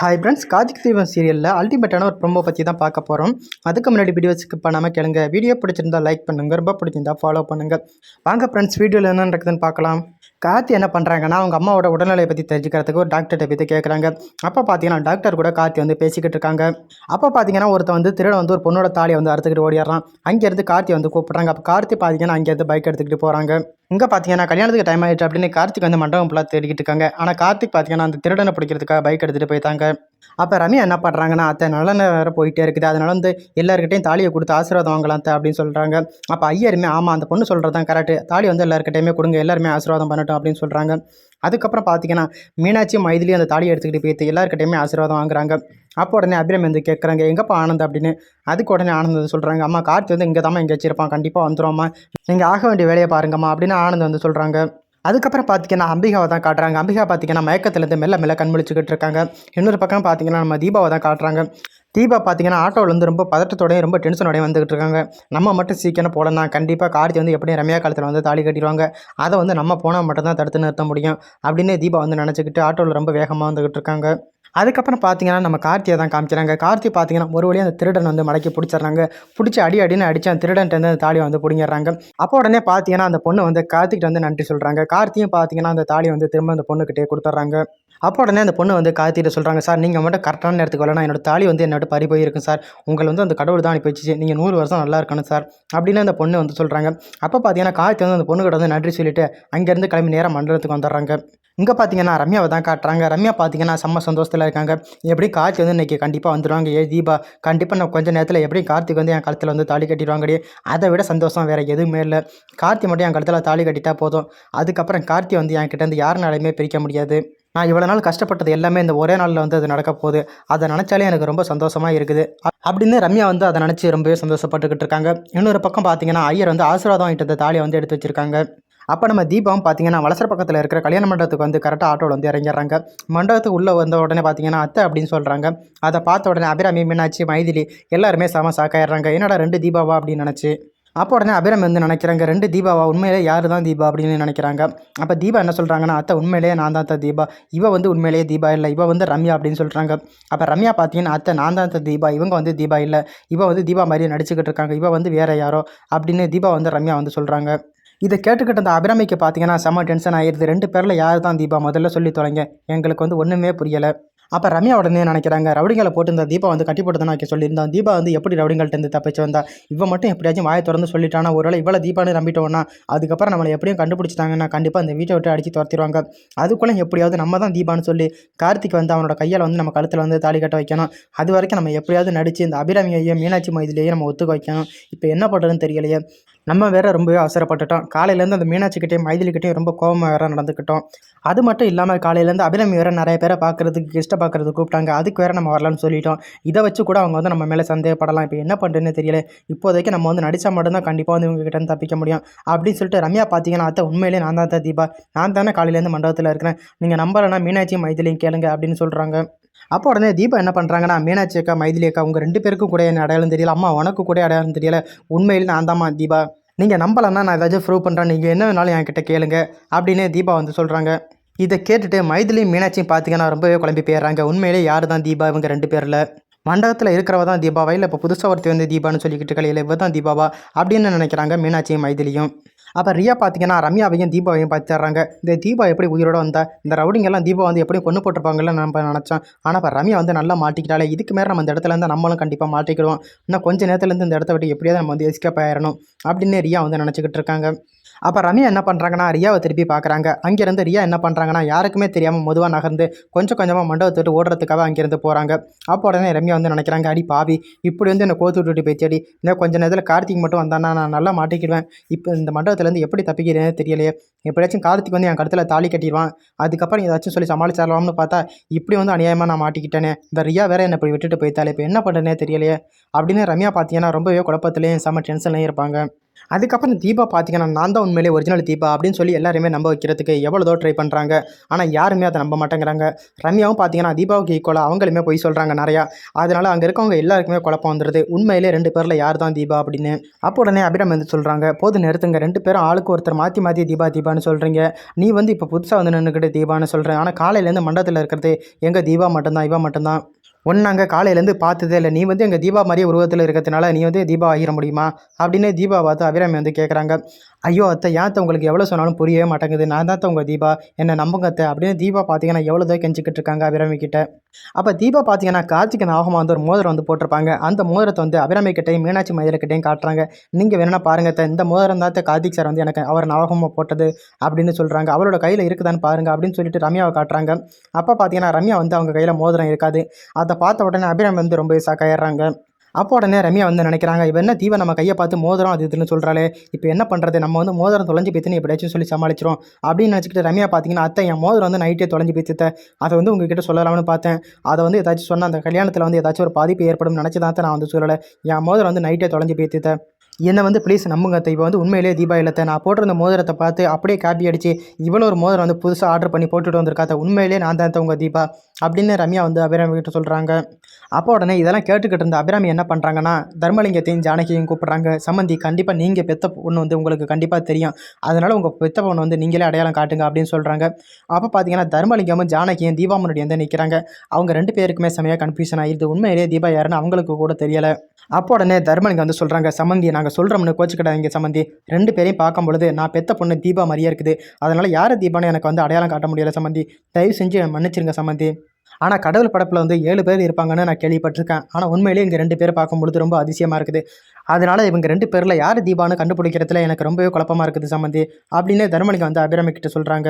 Hi friends Karthik தீபம் சீரியலில் அல்டிமேட்டான ஒரு ப்ரொமோ பற்றி தான் பார்க்க போகிறோம் அதுக்கு முன்னாடி வீடியோ ஸ்கிப் பண்ணாமல் கேளுங்க. வீடியோ பிடிச்சிருந்தா லைக் பண்ணுங்க. ரொம்ப பிடிச்சிருந்தா ஃபாலோ பண்ணுங்க. வாங்க ஃப்ரெண்ட்ஸ் வீடியோவில் என்ன நடக்குதுன்னு பார்க்கலாம். கார்த்தி என்ன பண்ணுறாங்கன்னா அவங்க அம்மாவோட உடல்நிலையை பற்றி தெரிஞ்சுக்கிறதுக்கு ஒரு டாக்டர்கிட்ட பற்றி கேட்குறாங்க அப்போ பார்த்தீங்கன்னா டாக்டர் கூட கார்த்தி வந்து பேசிக்கிட்டு இருக்காங்க. அப்போ பார்த்தீங்கன்னா ஒருத்தன் வந்து திருட வந்து ஒரு பொண்ணோட தாலியை வந்து அறுத்துக்கிட்டு ஓடிடுறான் அங்கேருந்து கார்த்தி வந்து கூப்பிட்றாங்க. அப்போ கார்த்தி பார்த்தீங்கன்னா அங்கேருந்து பைக் எடுத்துக்கிட்டு போகிறாங்க இங்கே பார்த்தீங்கன்னா கல்யாணத்துக்கு டைம் ஆகிட்டு அப்படின்னு கார்த்திக் வந்து மண்டபம் ஃபுல்லாக தேடிக்கிட்டு இருக்காங்க. ஆனால் கார்த்திக் பார்த்தீங்கன்னா அந்த திருடனை பிடிக்கிறதுக்காக பைக் எடுத்துகிட்டு போயிட்டாங்க. அப்போ ரம்யா என்ன பண்ணுறாங்கன்னா அத்தை நல்ல நேரம் வேறு போயிட்டே இருக்குது. அதனால வந்து எல்லாருக்கிட்டையும் தாலியை கொடுத்து ஆசீர்வாதம் வாங்கலாம் அத்தை அப்படின்னு சொல்கிறாங்க அப்போ ஐயருமே ஆமாம் அந்த பொண்ணு சொல்கிறது தான் கரெக்டு தாலி வந்து எல்லாருக்கிட்டையுமே கொடுங்க எல்லாருமே ஆசீர்வாதம் பண்ணட்டும் அப்படின்னு சொல்கிறாங்க அதுக்கப்புறம் பார்த்தீங்கன்னா மீனாட்சி மைதிலி அந்த தாலியை எடுத்துக்கிட்டு போயிட்டு எல்லாருக்கிட்டையுமே ஆசீர்வாதம் வாங்குறாங்க. அப்போ உடனே அபிரம் வந்து கேட்குறாங்க எங்கப்பா ஆனந்த்? அப்படின்னு. அதுக்கு உடனே ஆனந்த் வந்து சொல்கிறாங்க அம்மா கார்த்தி வந்து இங்கே தான் இங்கே வச்சிருப்பான் கண்டிப்பாக வந்துடும்மா நீங்கள் ஆக வேண்டிய வேலையை பாருங்கம்மா அப்படின்னு ஆனந்த் வந்து சொல்கிறாங்க அதுக்கப்புறம் பார்த்தீங்கன்னா அம்பிகாவை தான் காட்டுறாங்க. அம்பிகா பார்த்தீங்கன்னா மயக்கத்துலேருந்து மெல்ல மெல்ல கண்முழிச்சுக்கிட்டு இருக்காங்க. இன்னொரு பக்கம் பார்த்தீங்கன்னா நம்ம தீபாவை தான் காட்டுறாங்க. தீபா பார்த்தீங்கன்னா ஆட்டோவிலேருந்து ரொம்ப பதட்டத்தோடையும் ரொம்ப டென்ஷனோடையும் வந்துகிட்டு இருக்காங்க. நம்ம மட்டும் சீக்கிரம் போடணும் கண்டிப்பாக கார்த்தி வந்து எப்படியும் ரம்யா காலத்தில் வந்து தாலி கட்டிடுவாங்க. அதை வந்து நம்ம போனால் மட்டும்தான் தடுத்து நிறுத்த முடியும் அப்படின்னு தீபா வந்து நினச்சிக்கிட்டு ஆட்டோவில் ரொம்ப வேகமாக வந்துகிட்டு இருக்காங்க. அதுக்கப்புறம் பார்த்தீங்கன்னா நம்ம கார்த்தியை தான் காமிக்கிறாங்க. கார்த்தி பார்த்தீங்கன்னா ஒரு வழியாக அந்த திருடன் வந்து மடக்கி பிடிச்சிடுறாங்க. பிடிச்சி அடி அடின்னு அடித்து அந்த திருடன்ட்டு அந்த தாலியை வந்து பிடிங்கிடுறாங்க. அப்போ உடனே பார்த்தீங்கன்னா அந்த பொண்ணு வந்து கார்த்திகிட்ட வந்து நன்றி சொல்கிறாங்க கார்த்தியும் பார்த்தீங்கன்னா அந்த தாலியை வந்து திரும்ப அந்த பொண்ணுக்கிட்டே கொடுத்துட்றாங்க. அப்போ உடனே அந்த பொண்ணு வந்து கார்த்திகிட்ட சொல்கிறாங்க சார் நீங்கள் மட்டும் கரெக்டான நேரத்துக்கு வரலாம். என்னோட தாலி வந்து என்னோட பறி போயிருக்கும் சார். உங்களை வந்து அந்த கடவுள் தான் அனுப்பி வச்சு நீங்கள் நூறு வருஷம் நல்லா இருக்கணும் சார். அப்படின்னு அந்த பொண்ணு வந்து சொல்கிறாங்க அப்போ பார்த்தீங்கன்னா கார்த்தி வந்து அந்த பொண்ணுக்கிட்ட வந்து நன்றி சொல்லிட்டு அங்கேருந்து கிளம்பி நேரம் மண்டலத்துக்கு வந்துடுறாங்க. இங்கே பார்த்தீங்கன்னா ரம்யாவை தான் காட்டுறாங்க. ரம்யா பார்த்தீங்கன்னா செம்ம சந்தோஷத்தில் இருக்காங்க. எப்படி கார்த்தி வந்து இன்றைக்கி கண்டிப்பாக வந்துடுவாங்க ஏ தீபா கண்டிப்பாக நான் கொஞ்சம் நேரத்தில் எப்படி கார்த்திக் வந்து என் கழுத்தில் வந்து தாலி கட்டிடுவாங்கடி அதை விட சந்தோஷம் வேறு எதுவுமே இல்லை. கார்த்தி மட்டும் என் கழுத்தில் தாலி கட்டிட்டா போதும். அதுக்கப்புறம் கார்த்தி வந்து என் வந்து யாருனாலையுமே பிரிக்க முடியாது. நான் இவ்வளோ நாள் கஷ்டப்பட்டது எல்லாமே இந்த ஒரே நாளில் வந்து அது நடக்க போகுது. அதை நினச்சாலே எனக்கு ரொம்ப சந்தோஷமாக இருக்குது. அப்படின்னு ரம்யா வந்து அதை நினச்சி ரொம்பவே சந்தோஷப்பட்டுக்கிட்டு இருக்காங்க. இன்னொரு பக்கம் பார்த்தீங்கன்னா ஐயர் வந்து ஆசீர்வாதம் ஆகிட்டு வந்த தாலியை வந்து எடுத்து வச்சிருக்காங்க. அப்போ நம்ம தீபம் பார்த்தீங்கன்னா வலசர பக்கத்தில் இருக்கிற கல்யாண மண்டபத்துக்கு வந்து கரெக்டாக ஆட்டோவில் வந்து இறங்கிடுறாங்க. மண்டபத்துக்கு உள்ளே வந்த உடனே பார்த்தீங்கன்னா அத்தை அப்படின்னு சொல்கிறாங்க அதை பார்த்த உடனே அபிராமி மீனாட்சி மைதிலி எல்லாருமே செம சாக்காயிடுறாங்க என்னடா ரெண்டு தீபாவா அப்படின்னு நினச்சி. அப்போ உடனே அபிரம் வந்து நினைக்கிறாங்க ரெண்டு தீபாவா? உண்மையிலே யார் தான் தீபா? அப்படின்னு நினைக்கிறாங்க. அப்போ தீபா என்ன சொல்கிறாங்கன்னா அத்தை உண்மையிலேயே நான் தான் அத்தை தீபா. இவ வந்து உண்மையிலேயே தீபா இல்லை. இவ வந்து ரம்யா அப்படின்னு சொல்கிறாங்க அப்போ ரம்யா பார்த்தீங்கன்னா அத்தை நான் தான் தீபா. இவங்க வந்து தீபா இல்லை. இவ வந்து தீபா மாதிரியே நடிச்சுக்கிட்டு இருக்காங்க. இவ வந்து வேற யாரோ? அப்படின்னு தீபா வந்து ரம்யா வந்து சொல்கிறாங்க இதை கேட்டுக்கிட்ட அந்த அபிராமிக்கு பார்த்தீங்கன்னா செம்ம டென்ஷன் ஆயிடுது ரெண்டு பேரில் யார் தான் தீபா? முதல்ல சொல்லி தொலைங்க. எங்களுக்கு வந்து ஒன்றுமே புரியலை. அப்போ ரம்யா உடனே நினைக்கிறாங்க? ரவுடிங்களை போட்டு இந்த தீபா வந்து கட்டி போட்டு வைக்க சொல்லியிருந்தான் தீபா வந்து எப்படி ரவுடிங்கள்ட்ட இருந்து தப்பிச்சு வந்தா? இவ மட்டும் எப்படியாச்சும் வாயை திறந்து சொல்லிட்டானா? ஒருவேளை இவ்வளோ தீபான்னு நம்பிட்டோன்னா அதுக்கப்புறம் நம்மளை எப்படியும் கண்டுபிடிச்சிட்டாங்கன்னா கண்டிப்பாக அந்த வீட்டை விட்டு அடிச்சு துரத்திடுவாங்க. அதுக்குள்ளே எப்படியாவது நம்ம தான் தீபான்னு சொல்லி கார்த்திக் வந்து அவனோட கையால் வந்து நம்ம கழுத்தில் வந்து தாலி கட்ட வைக்கணும். அது வரைக்கும் நம்ம எப்படியாவது நடித்து இந்த அபிராமியையும் மீனாட்சி மைதிலையும் நம்ம ஒத்துக்க வைக்கணும். இப்போ என்ன பண்ணுறதுன்னு தெரியலையே. நம்ம வேற ரொம்பவே அவசரப்பட்டுட்டோம். காலையிலேருந்து அந்த மீனாட்சிக்கிட்டையும் மைதிலிக்கிட்டேயும் ரொம்ப கோபமாக வேற நடந்துக்கிட்டோம் அது மட்டும் இல்லாமல் காலையிலேருந்து அபிலமி வேற நிறைய பேரை பார்க்கறதுக்கு கெஸ்ட்டை பார்க்கறதுக்கு கூப்பிட்டாங்க. அதுக்கு வேற நம்ம வரலாம்னு சொல்லிட்டோம். இதை வச்சு கூட அவங்க வந்து நம்ம மேலே சந்தேகப்படலாம். இப்போ என்ன பண்ணுறதுன்னு தெரியல. இப்போதைக்கு நம்ம வந்து நடித்தா மட்டும்தான் கண்டிப்பாக வந்து இவங்க தப்பிக்க முடியும். அப்படின்னு சொல்லிட்டு ரம்யா பார்த்தீங்கன்னா அத்தை உண்மையிலே நான் தான் தீபா. நான் தானே காலையிலேருந்து மண்டபத்தில் இருக்கிறேன். நீங்கள் நம்பலைன்னா மீனாட்சியும் மைதிலையும் கேளுங்க அப்படின்னு சொல்கிறாங்க அப்போ உடனே தீபா என்ன பண்ணுறாங்கன்னா மீனாட்சி அக்கா மைதிலி அக்கா உங்கள் ரெண்டு பேருக்கும் கூட என்ன அடையாளம் தெரியல. அம்மா உனக்கு கூட அடையாளம் தெரியல. உண்மையில் நான் தாம்மா தீபா. நீங்கள் நம்பலைன்னா நான் ஏதாச்சும் ப்ரூவ் பண்ணுறேன் நீங்கள் என்ன வேணாலும் என்கிட்ட கேளுங்க. அப்படின்னு தீபா வந்து சொல்கிறாங்க இதை கேட்டுட்டு மைதிலியும் மீனாட்சியும் பார்த்தீங்கன்னா ரொம்பவே குழம்பி போயிடுறாங்க. உண்மையிலே யார் தான் தீபா? இவங்க ரெண்டு பேரில். மண்டபத்தில் இருக்கிறவ தான் தீபாவா? இல்லை இப்போ புதுசாக ஒருத்தி வந்து தீபான்னு சொல்லிக்கிட்டு கலையில் இவ தான் தீபாவா? அப்படின்னு நினைக்கிறாங்க மீனாட்சியும் மைதிலியும். அப்போ ரியா பார்த்தீங்கன்னா ரம்யாவையும் தீபாவையும் பார்த்து தர்றாங்க. இந்த தீபா எப்படி உயிரோட வந்தா? இந்த ரவுடிங்கெல்லாம் தீபா வந்து எப்படி கொண்டு போட்டிருப்பாங்கன்னு நம்ம நினச்சோம். ஆனால் இப்போ ரம்யா வந்து நல்லா மாட்டிக்கிட்டாலே இதுக்கு மேலே நம்ம இந்த இடத்துல இருந்தால் நம்மளும் கண்டிப்பாக மாட்டிக்கிடுவோம். இன்னும் கொஞ்சம் நேரத்துலேருந்து இந்த இடத்த விட்டு எப்படியாவது நம்ம வந்து எஸ்கேப் ஆயிடணும் அப்படின்னு ரியா வந்து நினச்சிக்கிட்டு இருக்காங்க. அப்போ ரம்யா என்ன பண்ணுறாங்கன்னா ரியாவை திருப்பி பார்க்குறாங்க அங்கேருந்து ரியா என்ன பண்ணுறாங்கன்னா யாருக்குமே தெரியாமல் மெதுவாக நகர்ந்து கொஞ்சம் கொஞ்சமாக மண்டபத்தை விட்டு ஓடுறதுக்காக அங்கேருந்து போகிறாங்க அப்போ உடனே ரம்யா வந்து நினைக்கிறாங்க அடி பாவி இப்படி வந்து என்னை கோத்து விட்டுட்டு போயிச்சடி இன்னும் கொஞ்சம் நேரத்தில் கார்த்திக் மட்டும் வந்தானா நான் நல்லா மாட்டிக்கிடுவேன். இப்போ இந்த மண்டபத்துலேருந்து எப்படி தப்பிக்கிறேன்னு தெரியலையே. எப்படியாச்சும் கார்த்திக் வந்து என் கடத்தில் தாலி கட்டிடுவான். அதுக்கப்புறம் ஏதாச்சும் சொல்லி சமாளிச்சிடலாம்னு பார்த்தா இப்படி வந்து அநியாயமாக நான் மாட்டிக்கிட்டேனே. இந்த ரியா வேற என்னை இப்படி விட்டுட்டு போய்த்தாலே இப்போ என்ன பண்ணுறேனே தெரியலையே. அப்படின்னு ரம்யா பார்த்தீங்கன்னா ரொம்பவே குழப்பத்துலேயும் செம்ம டென்ஷன்லேயும் இருப்பாங்க. அதுக்கப்புறம் தீபா பார்த்தீங்கன்னா நான் தான் உண்மையிலே ஒரிஜினல் தீபா அப்படின்னு சொல்லி எல்லாருமே நம்ப வைக்கிறதுக்கு எவ்வளோதோ ட்ரை பண்ணுறாங்க ஆனால் யாருமே அதை நம்ப மாட்டேங்கிறாங்க. ரம்யாவும் பார்த்தீங்கன்னா தீபாவுக்கு ஈக்குவலாக அவங்களுமே போய் சொல்கிறாங்க நிறையா. அதனால் அங்கே இருக்கவங்க எல்லாருக்குமே குழப்பம் வந்துடுது உண்மையிலே ரெண்டு பேரில் யார் தான் தீபா அப்படின்னு. அப்போ உடனே அபிடம் வந்து சொல்கிறாங்க போது நிறுத்துங்க. ரெண்டு பேரும் ஆளுக்கு ஒருத்தர் மாற்றி மாற்றி தீபா தீபான்னு சொல்கிறீங்க நீ வந்து இப்போ புதுசாக வந்து நின்றுக்கிட்டு தீபான்னு சொல்கிறேன் ஆனால் காலையிலேருந்து மண்டபத்தில் இருக்கிறது எங்கள் தீபா மட்டும்தான் இவா மட்டும்தான். ஒன்று நாங்கள் காலையிலேருந்து பார்த்ததே இல்லை. நீ வந்து எங்கள் தீபா மாதிரியே உருவத்தில் இருக்கிறதுனால நீ வந்து தீபா ஆகிட முடியுமா? அப்படின்னு தீபா பார்த்து அபிராமி வந்து கேட்குறாங்க ஐயோ அத்தை ஏன் உங்களுக்கு எவ்வளோ சொன்னாலும் புரியவே மாட்டேங்குது. நான் தான் உங்கள் தீபா. என்னை நம்புங்க அத்தை. அப்படின்னு தீபா பார்த்தீங்கன்னா எவ்வளோ கெஞ்சிக்கிட்டு இருக்காங்க அபிராமி கிட்ட. அப்போ தீபா பார்த்தீங்கன்னா கார்த்திகை நாகமாக வந்து ஒரு மோதிரம் வந்து போட்டிருப்பாங்க. அந்த மோதிரத்தை வந்து அபிராமி கிட்டையும் மீனாட்சி மயிலக்கிட்டையும் காட்டுறாங்க. நீங்கள் வேணா பாருங்க அத்தை. இந்த மோதிரம் தான் அத்தை கார்த்திக் சார் வந்து எனக்கு அவர் நாகமாக போட்டது அப்படின்னு சொல்கிறாங்க அவரோட கையில் இருக்குதான்னு பாருங்க அப்படின்னு சொல்லிட்டு ரம்யாவை காட்டுறாங்க. அப்போ பார்த்தீங்கன்னா ரம்யா வந்து அவங்க கையில் மோதிரம் இருக்காது. அதை பார்த்த உடனே அபிராமி வந்து ரொம்ப சாக்காயிடுறாங்க அப்போ உடனே ரம்யா வந்து நினைக்கிறாங்க இப்போ என்ன தீவை நம்ம கையை பார்த்து மோதிரம் அது இதுன்னு சொல்கிறாளே இப்போ என்ன பண்ணுறது நம்ம வந்து மோதிரம் தொலைஞ்சு போய்த்துன்னு எப்படியாச்சும் சொல்லி சமாளிச்சிரும். அப்படின்னு நினச்சிக்கிட்டு ரம்யா பார்த்தீங்கன்னா அத்தை என் மோதிரம் வந்து நைட்டே தொலைஞ்சு போய்த்துத்த அதை வந்து உங்ககிட்ட சொல்லலாம்னு பார்த்தேன். அதை வந்து ஏதாச்சும் சொன்னால் அந்த கல்யாணத்தில் வந்து ஏதாச்சும் ஒரு பாதிப்பு ஏற்படும் நினச்சி தான் நான் வந்து சொல்லலை. என் மோதிரம் வந்து நைட்டே தொலைஞ்சு போய்த்துத்த என்னை வந்து ப்ளீஸ் நம்புங்க அத்தை. இப்போ வந்து உண்மையிலேயே தீபா இல்லத்தை நான் போட்டிருந்த மோதிரத்தை பார்த்து அப்படியே காப்பி அடித்து இவ்வளோ ஒரு மோதிரம் வந்து புதுசாக ஆர்டர் பண்ணி போட்டுட்டு வந்திருக்காத்த உண்மையிலேயே நான் தான் உங்கள் தீபா அப்படின்னு ரம்யா வந்து அபிராமி கிட்ட சொல்கிறாங்க அப்போ உடனே இதெல்லாம் கேட்டுக்கிட்டு இருந்த அபிராமி என்ன பண்ணுறாங்கன்னா தர்மலிங்கத்தையும் ஜானகியும் கூப்பிட்றாங்க. சம்மந்தி கண்டிப்பாக நீங்கள் பெத்த பொண்ணு வந்து உங்களுக்கு கண்டிப்பாக தெரியும். அதனால் உங்கள் பெத்த பொண்ணு வந்து நீங்களே அடையாளம் காட்டுங்க அப்படின்னு சொல்கிறாங்க அப்போ பார்த்தீங்கன்னா தர்மலிங்கமும் ஜானகியும் தீபா முன்னாடி வந்து நிற்கிறாங்க அவங்க ரெண்டு பேருக்குமே செமையாக கன்ஃபியூஷன் ஆகிடுது உண்மையிலேயே தீபா யாருன்னு அவங்களுக்கு கூட தெரியலை. அப்போ உடனே தர்மலிங்கம் வந்து சொல்கிறாங்க சம்மந்தி நாங்கள் சொல்கிறோம்னு கோச்சிக்கிடாதீங்க சம்மந்தி. ரெண்டு பேரையும் பார்க்கும் பொழுது நான் பெத்த பொண்ணு தீபா மாதிரியே இருக்குது. அதனால் யார் தீபான்னு எனக்கு வந்து அடையாளம் காட்ட முடியல சம்மந்தி. தயவு செஞ்சு மன்னிச்சிருங்க சம்மந்தி. ஆனால் கடவுள் படப்பில் வந்து ஏழு பேர் இருப்பாங்கன்னு நான் கேள்விப்பட்டிருக்கேன். ஆனால் உண்மையிலேயே இங்கே ரெண்டு பேர் பார்க்கும்பொழுது ரொம்ப அதிசயமாக இருக்குது. அதனால் இவங்க ரெண்டு பேரில் யார் தீபான்னு கண்டுபிடிக்கிறதுல எனக்கு ரொம்பவே குழப்பமாக இருக்குது சம்மந்தி அப்படின்னு தர்மலிங்க வந்து அபிராமி கிட்ட சொல்கிறாங்க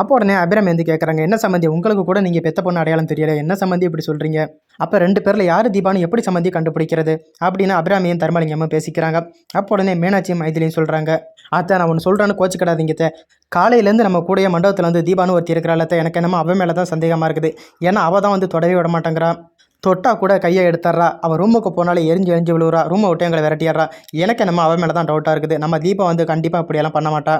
அப்போ உடனே அபிராமி வந்து கேட்குறாங்க என்ன சம்மந்தி உங்களுக்கு கூட நீங்கள் பெத்த பொண்ணு அடையாளம் தெரியல. என்ன சம்மந்தி இப்படி சொல்கிறீங்க அப்போ ரெண்டு பேரில் யார் தீபான்னு எப்படி சம்மந்தி கண்டுபிடிக்கிறது? அப்படின்னு அபிராமியும் தர்மலிங்கமும் பேசிக்கிறாங்க. அப்போ உடனே மீனாட்சியும் மைதிலையும் சொல்கிறாங்க அத்தை நான் ஒன்று சொல்கிறேன்னு கோச்சிக்கிடாதீங்க அத்தை. காலையிலேருந்து நம்ம கூடிய மண்டபத்தில் வந்து தீபானு ஒருத்தி இருக்கிறாள் எனக்கு என்னமோ அவன் மேலே தான் சந்தேகமாக இருக்குது. ஏன்னா அவள் தான் வந்து தொடவே விட மாட்டேங்கிறான் தொட்டா கூட கையை எடுத்துட்றா அவள் ரூமுக்கு போனாலே எரிஞ்சு எரிஞ்சு விழுவுறா. ரூமை விட்டு எங்களை விரட்டிடுறா எனக்கு என்னமோ அவன் மேலே தான் டவுட்டாக இருக்குது. நம்ம தீபா வந்து கண்டிப்பாக இப்படியெல்லாம் பண்ண மாட்டா.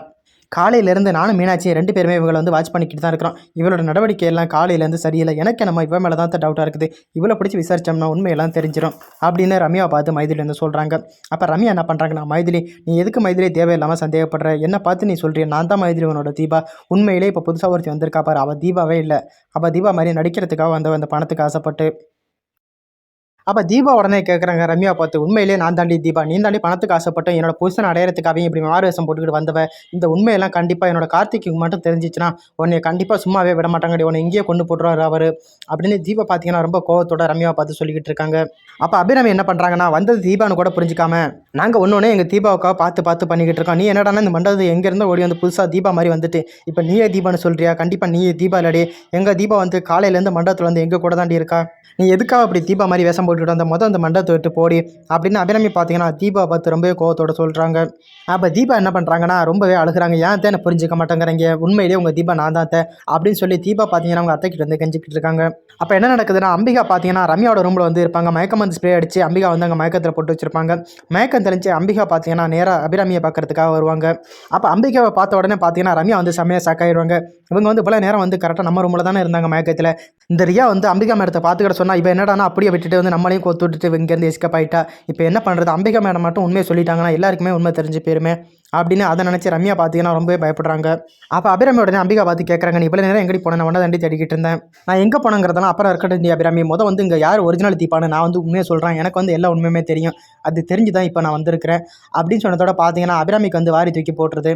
காலையிலேருந்து நானும் மீனாட்சி ரெண்டு பேருமே இவங்களை வந்து வாட்ச் பண்ணிக்கிட்டு தான் இருக்கிறோம். இவளோட நடவடிக்கை எல்லாம் காலையிலேருந்து சரியில்லை. எனக்கு நம்ம இவன் மேலே தான் டவுட்டாக இருக்குது. இவளை பிடிச்சி விசாரிச்சோம்னா உண்மையெல்லாம் தெரிஞ்சிடும் அப்படின்னு ரம்யாவை பார்த்து மைதிலி வந்து சொல்கிறாங்க அப்போ ரம்யா என்ன பண்ணுறாங்கன்னா மைதிலி நீ எதுக்கு மைதிலி தேவையில்லாமல் சந்தேகப்படுற? என்ன பார்த்து நீ சொல்றிய? நான் தான் மைதிலி உன்னோட தீபா. உண்மையிலே இப்போ புதுசாக ஒருத்தி வந்திருக்கா பாரு. அவள் தீபாவே இல்லை. அவள் தீபா மாதிரி நடிக்கிறதுக்காக வந்து அந்த பணத்துக்கு ஆசைப்பட்டு அப்போ தீபா உடனே கேட்குறாங்க ரம்யா பார்த்து உண்மையிலே நான் தாண்டி தீபா நீ தாண்டி பணத்துக்கு ஆசைப்பட்டேன் என்னோட புருஷன் அடையிறதுக்காகவே இப்படி மாறுவேஷம் போட்டுக்கிட்டு வந்தவ இந்த உண்மையெல்லாம் கண்டிப்பாக என்னோட கார்த்திக்கு மட்டும் தெரிஞ்சிச்சுன்னா உன்னை கண்டிப்பாக சும்மாவே விட மாட்டாங்கடி உன்னை இங்கேயே கொண்டு போட்டுருவாரு அவர் அப்படின்னு தீபா பார்த்தீங்கன்னா ரொம்ப கோவத்தோட ரம்யாவை பார்த்து சொல்லிக்கிட்டு இருக்காங்க. அப்போ அபிராமி என்ன பண்ணுறாங்கன்னா வந்தது தீபான்னு கூட புரிஞ்சிக்காம நாங்கள் ஒன்று எங்கள் தீபாவுக்காக பார்த்து பார்த்து பண்ணிக்கிட்டு இருக்கோம். நீ என்னடானா இந்த மண்டபத்து எங்கேருந்தோ ஓடி வந்து புதுசாக தீபா மாதிரி வந்துட்டு இப்போ நீயே தீபான்னு சொல்கிறியா கண்டிப்பாக நீயே தீபா இல்லாடி. எங்கள் தீபா வந்து காலையிலேருந்து மண்டபத்தில் வந்து எங்கள் கூட தாண்டி இருக்கா? நீ எதுக்காக அப்படி தீபா மாதிரி வேஷம் போட்டுக்கிட்டு அந்த மொதல் அந்த மண்டபத்தை விட்டு போடி அப்படின்னு அபிராமி பார்த்தீங்கன்னா தீபா பார்த்து ரொம்பவே கோவத்தோட சொல்கிறாங்க அப்போ தீபா என்ன பண்ணுறாங்கன்னா ரொம்பவே அழுகுறாங்க. ஏன் தேனை புரிஞ்சுக்க மாட்டேங்கிறீங்க? உண்மையிலேயே உங்கள் தீபா நான் தான் தேன் அப்படின்னு சொல்லி தீபா பார்த்தீங்கன்னா அவங்க அத்தைக்கிட்ட வந்து கெஞ்சிக்கிட்டு இருக்காங்க. அப்போ என்ன நடக்குதுன்னா அம்பிகா பார்த்தீங்கன்னா ரம்யாவோட ரூமில் வந்து இருப்பாங்க. மயக்கம் வந்து ஸ்ப்ரே அடித்து அம்பிகா வந்து அங்கே மயக்கத்தில் போட்டு வச்சிருப்பாங்க. மயக்கம் தெளிஞ்சு அம்பிகா பார்த்தீங்கன்னா நேராக அபிராமியை பார்க்கறதுக்காக வருவாங்க. அப்போ அம்பிகாவை பார்த்த உடனே பார்த்தீங்கன்னா ரம்யா வந்து செம்மையாக சாக்காயிடுவாங்க இவங்க வந்து இவ்வளோ நேரம் வந்து கரெக்டாக நம்ம ரூமில் தானே இருந்தாங்க மயக்கத்தில். இந்த ரியா வந்து அம்பிகா மேடத்தை பார்த்துக்கிட்ட சொன்னால் இப்போ என்னடானா அப்படியே விட்டுட்டு வந்து நம்மளையும் கொத்து விட்டுட்டு இங்கேருந்து எஸ்கப் ஆகிட்டா இப்போ என்ன பண்ணுறது அம்பிகா மேடம் மட்டும் உண்மையை சொல்லிட்டாங்கன்னா எல்லாருக்குமே உண்மை தெரிஞ்சு போயிருமே. அப்படின்னு அதை நினச்சி ரம்யா பார்த்தீங்கன்னா ரொம்பவே பயப்படுறாங்க. அப்போ அபிராமி உடனே அம்பிகா பார்த்து கேட்குறாங்க நீ இவ்வளோ நேரம் எங்கடி போனேன் நான் ஒன்றா தண்டி தேடிக்கிட்டு இருந்தேன். நான் எங்கே போனங்கிறதெல்லாம் அப்புறம் இருக்கட்டும் நீ அபிராமி. மொதல் வந்து இங்கே யார் ஒரிஜினல் தீப்பானு நான் வந்து உண்மையை சொல்கிறேன் எனக்கு வந்து எல்லா உண்மையுமே தெரியும். அது தெரிஞ்சு தான் இப்போ நான் வந்திருக்கிறேன். அப்படின்னு சொன்னதோட பார்த்தீங்கன்னா அபிராமிக்கு வந்து வாரி தூக்கி போட்டுருது.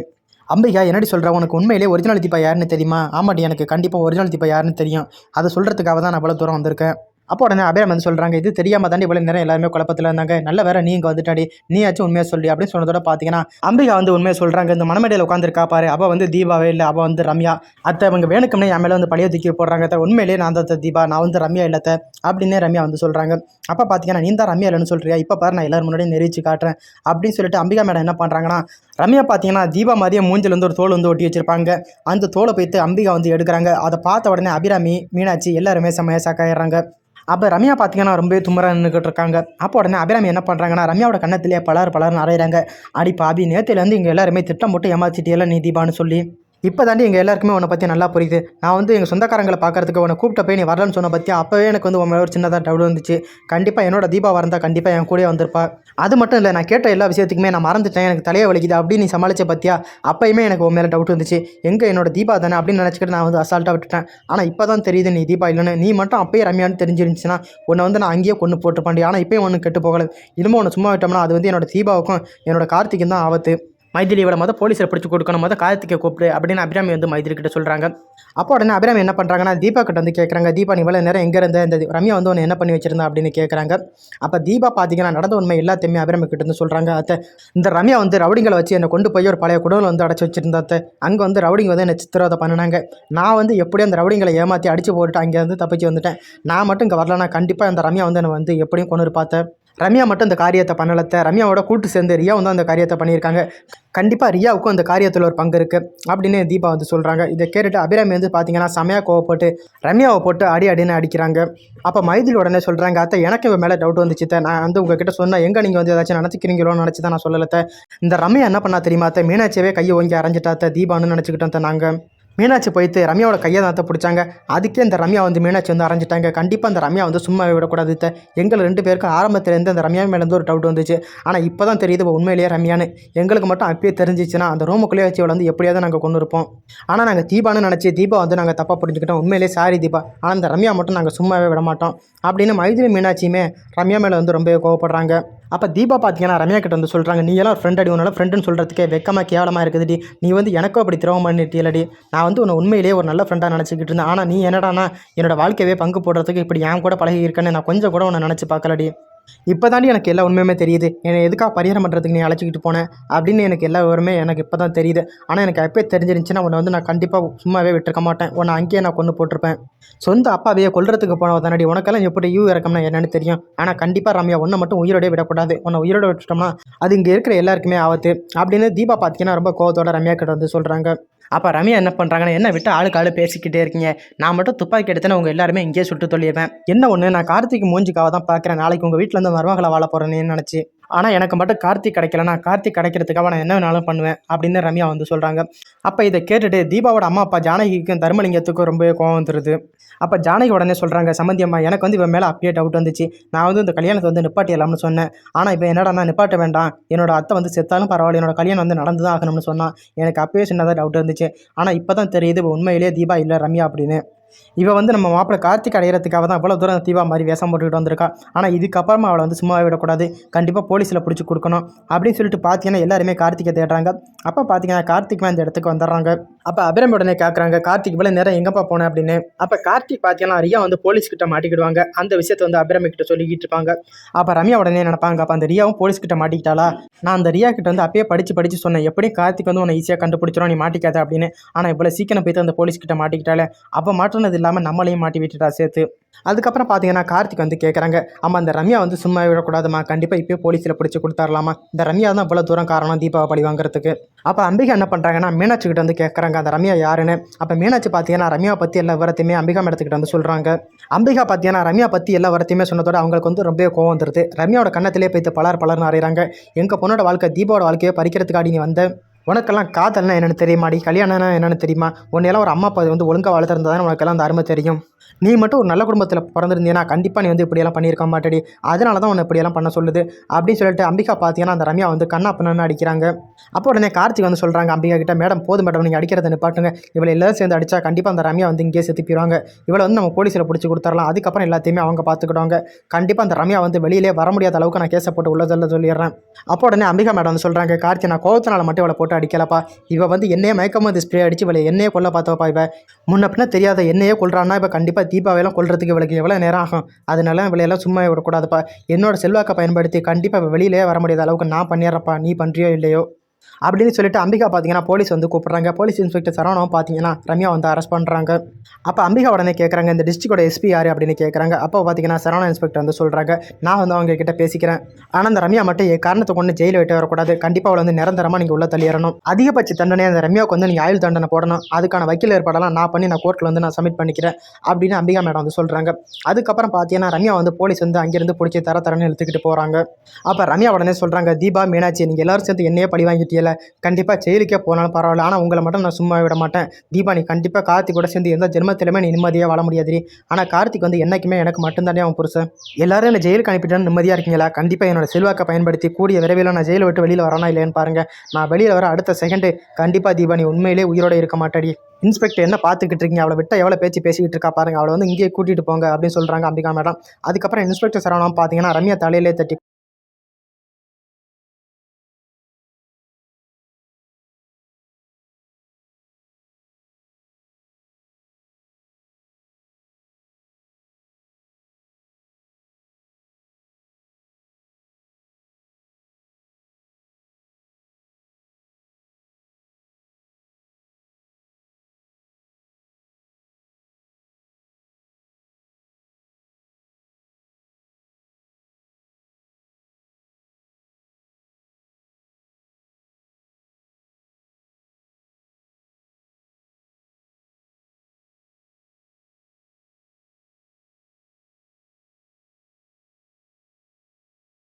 அம்பிகா என்னடி சொல்கிறேன் உனக்கு உண்மையிலேயே ஒரிஜினல் தீப்பா யாருன்னு தெரியுமா? ஆமாடி எனக்கு கண்டிப்பாக ஒரிஜினல் தீப்பா யாருன்னு தெரியும். அதை சொல்கிறதுக்காக தான் நான் இவ்வளோ தூரம் வந்திருக்கேன். அப்போ உடனே அபிராம் வந்து சொல்கிறாங்க இது தெரியாமல் தாண்டி இவ்வளோ நேரம் எல்லாருமே குழப்பத்தில் இருந்தாங்க. நல்ல வேற நீ இங்கே வந்துட்டாடி. நீயாச்சும் உண்மையாக சொல்லி அப்படின்னு சொன்னதோட பார்த்தீங்கன்னா அம்பிகா வந்து உண்மையை சொல்கிறாங்க இந்த மனமேடையில் உட்காந்துருக்கா பாரு. அவள் வந்து தீபாவே இல்லை. அவள் வந்து ரம்யா. அத்தை இவங்க வேணுக்கும்னே என் மேலே வந்து பழைய தூக்கி போடுறாங்க. உண்மையிலேயே நான் தான் தீபா. நான் வந்து ரம்யா இல்லத்த அப்படின்னே ரம்யா வந்து சொல்கிறாங்க அப்போ பார்த்தீங்கன்னா நீ தான் ரம்யா இல்லைன்னு சொல்கிறியா இப்போ பாரு நான் எல்லாரும் முன்னாடி நெறிச்சு காட்டுறேன். அப்படின்னு சொல்லிட்டு அம்பிகா மேடம் என்ன பண்ணுறாங்கன்னா ரம்யா பார்த்தீங்கன்னா தீபா மாதிரியே மூஞ்சில் வந்து ஒரு தோல் வந்து ஒட்டி வச்சிருப்பாங்க. அந்த தோலை போய்த்து அம்பிகா வந்து எடுக்கிறாங்க. அதை பார்த்த உடனே அபிராமி மீனாட்சி எல்லாருமே செம்மையாக சாக்காயிடுறாங்க அப்போ ரம்யா பார்த்தீங்கன்னா ரொம்பவே தும்மராக நின்றுக்கிட்டு இருக்காங்க அப்போ உடனே அபிராமி என்ன பண்ணுறாங்கன்னா ரம்யாவோட கண்ணத்திலே பலர் பலர் நிறையிறாங்க அடி பாபி நேற்றுலேருந்து இங்கே எல்லாருமே திட்டம் போட்டு ஏமாச்சிட்டியெல்லாம் நீ தீபான்னு சொல்லி. இப்போ தாண்டி எங்கள் எல்லாருக்குமே உன்னை பற்றி நல்லா புரியுது. நான் வந்து எங்கள் சொந்தக்காரங்களை பார்க்கறதுக்கு உன்னை கூப்பிட்ட போய் நீ வரலன்னு சொன்ன பற்றி அப்போவே எனக்கு வந்து உன் ஒரு சின்னதாக டவுட் வந்துச்சு. கண்டிப்பாக என்னோட தீபா வரந்தா கண்டிப்பாக என் கூடயே வந்திருப்பா. அது மட்டும் இல்லை நான் கேட்ட எல்லா விஷயத்துக்குமே நான் மறந்துட்டேன். எனக்கு தலையை வலிக்குது அப்படின்னு நீ சமாளித்த பற்றியா அப்பயுமே எனக்கு உன் மேலே டவுட் வந்துச்சு. எங்கே என்னோட தீபா தானே அப்படின்னு நினச்சிக்கிட்டு நான் வந்து அசால்ட்டாக விட்டுட்டேன். ஆனால் இப்போ தான் தெரியுது நீ தீபா இல்லைன்னு. நீ மட்டும் அப்பயே ரம்யான்னு தெரிஞ்சிருந்துச்சுன்னா உன்னை வந்து நான் அங்கேயே கொண்டு போட்டுப்பாண்டி ஆனால் இப்போயும் ஒன்று கெட்டு போகல. இனிமே ஒன்று சும்மா விட்டோம்னா அது வந்து என்னோட தீபாவுக்கும் என்னோட கார்த்திக்கும் தான் ஆபத்து. மைதிலியோட மொதல் போலீஸில் பிடிச்சி கொடுக்கணும் மொதல் கார்த்திகை கூப்பிடு அப்படின்னு அபிராமி வந்து மைதிலி கிட்ட சொல்கிறாங்க அப்போ உடனே அபிராமி என்ன பண்ணுறாங்கன்னா தீபா கிட்ட வந்து கேட்குறாங்க தீபா நீ இவ்வளோ நேரம் எங்கே இருந்த? இந்த ரம்யா வந்து ஒன்று என்ன பண்ணி வச்சிருந்தா அப்படின்னு கேட்குறாங்க அப்போ தீபா பார்த்தீங்கன்னா நடந்த உண்மை எல்லாத்தையுமே அபிராமி கிட்ட வந்து சொல்கிறாங்க அத்தை. இந்த ரம்யா வந்து ரவுடிங்களை வச்சு என்னை கொண்டு போய் ஒரு பழைய குடவில் வந்து அடைச்சி வச்சிருந்தா அத்தை. அங்கே வந்து ரவுடிங்க வந்து என்னை சித்திரவதை பண்ணினாங்க. நான் வந்து எப்படியும் அந்த ரவுடிங்களை ஏமாற்றி அடிச்சு போட்டுட்டு அங்கே வந்து தப்பிச்சு வந்துட்டேன். நான் மட்டும் இங்கே வரலனா கண்டிப்பாக அந்த ரம்யா வந்து என்னை வந்து எப்படியும் கொண்டு பார்த்தேன் ரம்யா மட்டும் இந்த காரியத்தை பண்ணலத்த. ரம்யாவோட கூட்டு சேர்ந்து ரியா வந்து அந்த காரியத்தை பண்ணியிருக்காங்க. கண்டிப்பாக ரியாவுக்கும் அந்த காரியத்தில் ஒரு பங்கு இருக்குது அப்படின்னு தீபா வந்து சொல்கிறாங்க இதை கேட்டுட்டு அபிராமி வந்து பார்த்தீங்கன்னா செமையாக கோவப்பட்டு ரம்யாவை போட்டு அடி அடின்னு அடிக்கிறாங்க. அப்போ மைதில் உடனே சொல்கிறாங்க அத்தை எனக்கு இவன் மேலே டவுட் வந்துச்சு நான் வந்து உங்ககிட்ட சொன்னேன் எங்கே நீங்கள் வந்து ஏதாச்சும் நினச்சிக்கிறீங்களோன்னு நினச்சி தான் நான் சொல்லலத்த இந்த ரம்யா என்ன பண்ணா தெரியுமா அத்தை? மீனாட்சியவே கையை ஓங்கி அரைஞ்சிட்டாத்த தீபான்னு நினச்சிக்கிட்டோம் நாங்கள் மீனாட்சி போயிட்டு ரம்யாவோட கையை தான் பிடிச்சாங்க. அதுக்கே இந்த ரம்யா வந்து மீனாட்சி வந்து அரைஞ்சிட்டாங்க. கண்டிப்பாக அந்த ரம்யா வந்து சும்மா விடக்கூடாது த எங்கள் ரெண்டு பேருக்கும் ஆரம்பத்துலேருந்து அந்த ரம்யா மேலேருந்து ஒரு டவுட் வந்துச்சு. ஆனால் இப்போ தான் தெரியுது உண்மையிலேயே ரம்யான்னு. எங்களுக்கு மட்டும் அப்பயே தெரிஞ்சிச்சுன்னா அந்த ரூமுக்குள்ளேயே வச்சு வந்து எப்படியாவது நாங்கள் கொண்டு இருப்போம். ஆனால் நாங்கள் தீபான்னு நினச்சி தீபா வந்து நாங்கள் தப்பாக புரிஞ்சுக்கிட்டோம். உண்மையிலேயே சாரி தீபா. ஆனால் அந்த ரம்யா மட்டும் நாங்கள் சும்மாவே விட மாட்டோம் அப்படின்னு மைதிரி மீனாட்சியுமே ரம்யா மேலே வந்து ரொம்பவே கோவப்படுறாங்க. அப்போ தீபா பார்த்தீங்கன்னா ரம்யா கிட்ட வந்து சொல்கிறாங்க நீ எல்லாம் ஃப்ரெண்ட் அடி உன்னால ஃப்ரெண்டுன்னு சொல்கிறதுக்கே வெக்கமாக கேவலமாக இருக்குதுடி. நீ வந்து எனக்கும் அப்படி திரவம் பண்ணிட்டியலடி நான் வந்து உன்னை உண்மையிலேயே ஒரு நல்ல ஃப்ரெண்டாக நினச்சிக்கிட்டு இருந்தேன். ஆனால் நீ என்னடானா என்னோட வாழ்க்கையவே பங்கு போடுறதுக்கு இப்படி என் கூட பழகி இருக்கேன்னு நான் கொஞ்சம் கூட உன்னை நினச்சி பார்க்கலடி. இப்போ தாண்டி எனக்கு எல்லா உண்மையுமே தெரியுது. என்னை எதுக்காக பரிகாரம் பண்ணுறதுக்கு நீ அழைச்சிக்கிட்டு போனேன் அப்படின்னு எனக்கு எல்லா விவரமே எனக்கு இப்போ தான் தெரியுது. ஆனால் எனக்கு எப்போ தெரிஞ்சிருந்துச்சுன்னா உன்னை வந்து நான் கண்டிப்பாக சும்மாவே விட்டுருக்க மாட்டேன். உன்னை அங்கேயே நான் கொண்டு போட்டிருப்பேன். சொந்த அப்பாவையே கொள்றதுக்கு போன தானடி உனக்கெல்லாம் எப்படி யூ இறக்கம்னா என்னென்னு தெரியும். ஆனால் கண்டிப்பாக ரம்யா உன்னை மட்டும் உயிரோடே விடக்கூடாது. உன்னை உயிரோட விட்டுட்டோம்னா அது இங்கே இருக்கிற எல்லாருக்குமே ஆபத்து. அப்படின்னு தீபா பார்த்தீங்கன்னா ரொம்ப கோவத்தோட ரம்யா கிட்ட வந்து சொல்கிறாங்க அப்போ ரம்யா என்ன பண்ணுறாங்கன்னா என்ன விட்டு ஆளுக்கு ஆள் பேசிக்கிட்டே இருக்கீங்க. நான் மட்டும் துப்பாக்கி எடுத்தேன்னு உங்கள் எல்லாருமே இங்கேயே சுட்டு தொல்லிடுவேன். என்ன ஒன்று நான் கார்த்திக் மூஞ்சிக்காக தான் பார்க்குறேன் நாளைக்கு உங்கள் வீட்டில் இருந்து மருமகளை வாழ போகிறேன்னு நினச்சி. ஆனால் எனக்கு மட்டும் கார்த்திக் கிடைக்கலனா கார்த்திக் கிடைக்கிறதுக்காக நான் என்ன வேணாலும் பண்ணுவேன் அப்படின்னு ரம்யா வந்து சொல்கிறாங்க அப்போ இதை கேட்டுட்டு தீபாவோட அம்மா அப்பா ஜானகிக்கும் தர்மலிங்கத்துக்கும் ரொம்ப கோவம் வந்துருது. அப்போ ஜானகி உடனே சொல்கிறாங்க சம்மந்தி அம்மா எனக்கு வந்து இவன் மேலே அப்பயே டவுட் வந்துச்சு. நான் வந்து இந்த கல்யாணத்தை வந்து நிப்பாட்டிடலாம்னு சொன்னேன். ஆனால் இப்போ என்னடா நான் நிப்பாட்ட வேண்டாம். என்னோட அத்தை வந்து செத்தாலும் பரவாயில்ல. என்னோட கல்யாணம் வந்து நடந்து தான் ஆகணும்னு சொன்னான். எனக்கு அப்பயே சின்னதாக டவுட் இருந்துச்சு. ஆனால் இப்போ தான் தெரியுது உண்மையிலேயே தீபா இல்லை ரம்யா அப்படின்னு. இவள் வந்து நம்ம மாப்பிள்ளை கார்த்திக் அடையிறதுக்காக தான் அவ்வளோ தூரம் தீபா மாதிரி வேஷம் போட்டுக்கிட்டு வந்திருக்கா. ஆனால் இதுக்கப்புறமா அவளை வந்து சும்மாவே விடக்கூடாது. கண்டிப்பாக போலீஸில் பிடிச்சி கொடுக்கணும். அப்படின்னு சொல்லிட்டு பார்த்தீங்கன்னா எல்லாருமே கார்த்திகை தேடுறாங்க. அப்போ பார்த்தீங்கன்னா கார்த்திக் அந்த இடத்துக்கு வந்துடுறாங்க. அப்போ அபிராமி உடனே கேட்குறாங்க கார்த்திக் இவ்வளோ நேரம் எங்கப்பா போனேன் அப்படின்னு. அப்போ கார்த்திக் பார்த்தீங்கன்னா ரியா வந்து போலீஸ் கிட்ட மாட்டிக்கிடுவாங்க. அந்த விஷயத்தை வந்து அபிரமி கிட்ட சொல்லிக்கிட்டு இருப்பாங்க. அப்போ ரம்யா உடனே நினைப்பாங்க அப்போ அந்த ரியாவும் போலீஸ் கிட்ட மாட்டிக்கிட்டாளா? நான் அந்த ரியா கிட்ட வந்து அப்பயே படித்து படித்து சொன்னேன். எப்படியும் கார்த்திக் வந்து உன்னை ஈஸியாக கண்டுபிடிச்சிடும் நீ மாட்டிக்காத அப்படின்னு. ஆனால் இவ்வளோ சீக்கிரம் போய்த்து அந்த போலீஸ் கிட்ட மாட்டிக்கிட்டாலே அப்போ மாட்டினது இல்லாமல் நம்மளையும் மாட்டி விட்டுட்டா சேர்த்து அதுக்கப்புறம் பார்த்தீங்கன்னா கார்த்திக் வந்து கேட்குறாங்க ஆமாம் அந்த ரம்யா வந்து சும்மா விடக்கூடாதுமா கண்டிப்பாக இப்போயே போலீஸில் பிடிச்சி கொடுத்தாரலாமா இந்த ரம்யா தான் இவ்வளோ தூரம் காரணம் தீபாவை பழி வாங்குறதுக்கு. அப்போ அம்பிகா என்ன பண்ணுறாங்கன்னா மீனாட்சி கிட்ட வந்து கேட்குறாங்க அந்த ரம்யா யாருன்னு? அப்போ மீனாட்சி பார்த்தீங்கன்னா ரம்யா பற்றி எல்லா விவரத்தையுமே அம்பிகா மேடத்துக்கிட்ட வந்து சொல்கிறாங்க அம்பிகா பார்த்தீங்கன்னா ரம்யா பற்றி எல்லா விவரத்தையுமே சொன்னதோட அவங்களுக்கு வந்து ரொம்ப கோவம் வந்துருது. ரம்யாவோட கண்ணத்திலே போய்த்து பலர் பலர்னு அறையிறாங்க. எங்கள் பொண்ணோட வாழ்க்கை தீபாவோட வாழ்க்கையை பறிக்கிறதுக்காடி நீ வந்தேன் உனக்கெல்லாம் காதல்னா என்னென்னு தெரியுமாடி? கல்யாணம்னா என்னென்னு தெரியுமா? உன்னையெல்லாம் ஒரு அம்மா அப்பா வந்து ஒழுங்காக வளர்த்துருந்தா தானே உனக்கெல்லாம் அந்த அருமை தெரியும். நீ மட்டும் ஒரு நல்ல குடும்பத்தில் பிறந்திருந்தீங்கன்னா கண்டிப்பாக நீ வந்து இப்படியெல்லாம் பண்ணியிருக்க மாட்டேடி. அதனால தான் உன்னை இப்படியெல்லாம் பண்ண சொல்லுது. அப்படின்னு சொல்லிட்டு அம்பிகா பார்த்தீங்கன்னா அந்த ரம்யா வந்து கண்ணா பண்ணனு அடிக்கிறாங்க. அப்போ உடனே கார்த்திக் வந்து சொல்கிறாங்க அம்பிகா கிட்ட மேடம் போதும் மேடம் நீங்கள் அடிக்கிறத நிப்பாட்டுங்க. இவளை எல்லாரும் சேர்ந்து அடித்தா கண்டிப்பாக அந்த ரம்யா வந்து இங்கேயே செத்துப்பிடுவாங்க இவளை வந்து நம்ம போலீஸில் பிடிச்சி கொடுத்துடலாம் அதுக்கப்புறம் எல்லாத்தையுமே அவங்க பார்த்துக்கிடுவாங்க கண்டிப்பாக அந்த ரம்யா வந்து வெளியிலே வர முடியாத அளவுக்கு நான் கேஸை போட்டு உள்ளதில் சொல்லிடுறேன். அப்போ உடனே அம்பிகா மேடம் வந்து சொல்கிறாங்க கார்த்தி நான் கோவத்தினால மட்டும் இவளை போட்டு அடிக்கலப்பா. இவ வந்து என்னையே மயக்கம் வந்து ஸ்ப்ரே அடிச்சு இவளை என்னையே கொல்ல பார்த்தவப்பா இவ. முன்ன பின்ன தெரியாத என்னையே கொள்றான்னா இப்போ கண்டிப்பாக தீபாவெல்லாம் கொள்றதுக்கு இவளுக்கு எவ்வளோ நேரம் ஆகும்? அதனால இவளையெல்லாம் சும்மா விடக்கூடாதுப்பா. என்னோட செல்வாக்கை பயன்படுத்தி கண்டிப்பாக வெளியிலே வர முடியாத அளவுக்கு நான் பண்ணிடுறப்பா நீ பண்ணுறியோ இல்லையோ? அப்படின்னு சொல்லிட்டு அம்பிகா பார்த்தீங்கன்னா போலீஸ் வந்து கூப்பிட்றாங்க. போலீஸ் இன்ஸ்பெக்டர் சரவணம் பார்த்தீங்கன்னா ரம்யா வந்து அரெஸ்ட் பண்ணுறாங்க அப்போ அம்பிகா உடனே கேட்குறாங்க இந்த டிஸ்ட்ரிக்டோட எஸ்பி யார்? அப்படின்னு கேட்குறாங்க அப்போ பார்த்தீங்கன்னா சரவண இன்ஸ்பெக்டர் வந்து சொல்கிறாங்க நான் வந்து அவங்க கிட்ட பேசிக்கிறேன். ஆனால் அந்த ரம்யா மட்டும் காரணத்தை கொண்டு ஜெயில் விட்டு வரக்கூடாது. கண்டிப்பாக அவளை வந்து நிரந்தரமாக நீங்கள் உள்ள தள்ளிடணும். அதிகபட்ச தண்டனை அந்த ரம்யாவுக்கு வந்து நீங்கள் ஆயுள் தண்டனை போடணும். அதுக்கான வக்கீல் ஏற்பாடெல்லாம் நான் பண்ணி நான் கோர்ட்டில் வந்து நான் சப்மிட் பண்ணிக்கிறேன் அப்படின்னு அம்பிகா மேடம் வந்து சொல்கிறாங்க அதுக்கப்புறம் பார்த்தீங்கன்னா ரம்யா வந்து போலீஸ் வந்து அங்கேருந்து பிடிச்சி தர தரன்னு எடுத்துக்கிட்டு போகிறாங்க அப்போ ரம்யா உடனே சொல்கிறாங்க தீபா மீனாட்சி நீங்கள் எல்லாரும் சேர்ந்து என்னையே பழி வாங்கிட்டீல கண்டிப்பாக ஜெயிலுக்கே போனாலும் பரவாயில்ல. ஆனால் உங்களை மட்டும் நான் சும்மா விட மாட்டேன். தீபா நீ கண்டிப்பாக கார்த்திக் கூட சேர்ந்து எந்த ஜென்மத்திலுமே நீ நிம்மதியாக வாழ முடியாது ஆனால் கார்த்திக் வந்து என்றைக்குமே எனக்கு மட்டும்தானே அவன் புருஷன். எல்லாரும் என்ன ஜெயிலுக்கு அனுப்பிட்டேன்னு நிம்மதியாக இருக்கீங்களா? கண்டிப்பாக என்னோட செல்வாக்கை பயன்படுத்தி கூடிய விரைவில் நான் ஜெயிலை விட்டு வெளியில் வரானா இல்லைன்னு பாருங்கள் நான் வெளியில் வர அடுத்த செகண்டு கண்டிப்பாக தீபா நீ உண்மையிலே உயிரோட இருக்க மாட்டாடி. இன்ஸ்பெக்டர் என்ன பார்த்துக்கிட்டு இருக்கீங்க? அவளை விட்டால் எவ்வளோ பேச்சு பேசிக்கிட்டு இருக்கா பாருங்க. அவளை வந்து இங்கேயே கூட்டிகிட்டு போங்க அப்படின்னு சொல்கிறாங்க அம்பிகா மேடம். அதுக்கப்புறம் இன்ஸ்பெக்டர் சரவணம் பார்த்தீங்கன்னா ரம்யா தலையிலே தட்டி